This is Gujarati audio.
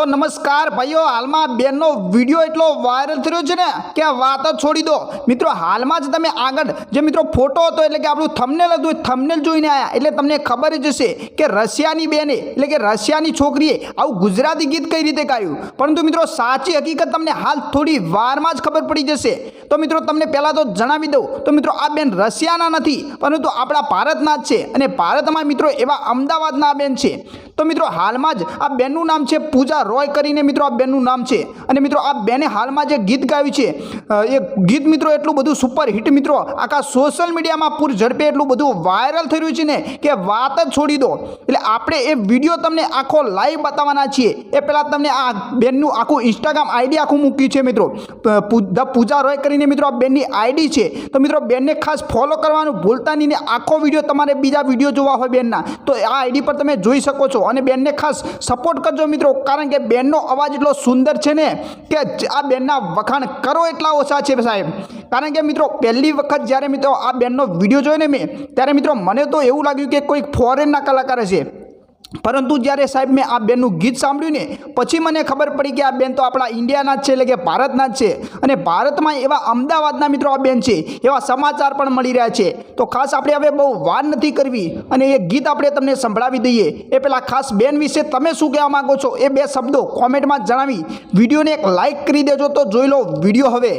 તો નમસ્કાર ભાઈઓ, હાલમાં બેનનો વીડિયો એટલો વાયરલ થયો છે ને કે વાત જ છોડી દો. મિત્રો, હાલમાં જ તમે આગળ જે મિત્રો ફોટો હતો એટલે કે આપણું થમનેલ હતું થમનેલ જોઈને આવ્યા એટલે તમને ખબર જ હશે કે રશિયાની બેને, એટલે કે રશિયાની છોકરીએ આવું ગુજરાતી ગીત કઈ રીતે ગાયું? પરંતુ મિત્રો, સાચી હકીકત તમને હાલ થોડી વારમાં જ ખબર પડી જશે. તો મિત્રો, તમને પહેલાં તો જણાવી દઉં. તો મિત્રો, આ બેન રશિયાના નથી, પરંતુ આપણા ભારતના જ છે. અને ભારતમાં મિત્રો એવા અમદાવાદના બેન છે. તો મિત્રો હાલમાં જ આ બેનનું નામ છે પૂજા રોય કરીને મિત્રો આ બેનનું નામ છે. અને મિત્રો આ બેને હાલમાં જે ગીત ગાયું છે એ ગીત મિત્રો એટલું બધું સુપર હિટ મિત્રો, આખા સોશિયલ મીડિયામાં પૂર ઝડપે એટલું બધું વાયરલ થઈ રહ્યું છે ને કે વાત જ છોડી દો. એટલે આપણે એ વીડિયો તમને આખો લાઈવ બતાવવાના છીએ. એ પહેલાં તમને આ બેનનું આખું ઇન્સ્ટાગ્રામ આઈડી આખું મૂક્યું છે મિત્રો. ધ પૂજા રોય કરીને મિત્રો આ બેનની આઈડી છે. તો મિત્રો બેનને ખાસ ફોલો કરવાનું ભૂલતા નહીં ને આખો વીડિયો તમારે બીજા વીડિયો જોવા હોય બેનના. તો આ આઈડી પર તમે જોઈ શકો છો. અને બેનને ખાસ સપોર્ટ કરજો મિત્રો, કારણ કે બેનનો અવાજ એટલો સુંદર છે ને કે આ બેનના વખાણ કરો એટલા ઓછા છે સાહેબ. કારણ કે મિત્રો, પહેલી વખત જ્યારે મિત્રો આ બેનનો વીડિયો જોઈને મેં, ત્યારે મિત્રો મને તો એવું લાગ્યું કે કોઈ ફોરેનના કલાકાર છે પરંતુ જ્યારે સાહેબ મેં આ બેનનું ગીત સાંભળ્યું ને, પછી મને ખબર પડી કે આ બેન તો આપણા ઇન્ડિયાના જ છે, એટલે કે ભારતના જ છે. અને ભારતમાં એવા અમદાવાદના મિત્રો આ બેન છે, એવા સમાચાર પણ મળી રહ્યા છે. તો ખાસ આપણે હવે બહુ વાર નથી કરવી અને એ ગીત આપણે તમને સંભળાવી દઈએ. એ પહેલાં ખાસ બેન વિશે તમે શું કહેવા માગો છો? એ બે શબ્દો કોમેન્ટમાં જણાવી. વિડીયોને એક લાઇક કરી દેજો તો જોઈ લો વીડિયો હવે.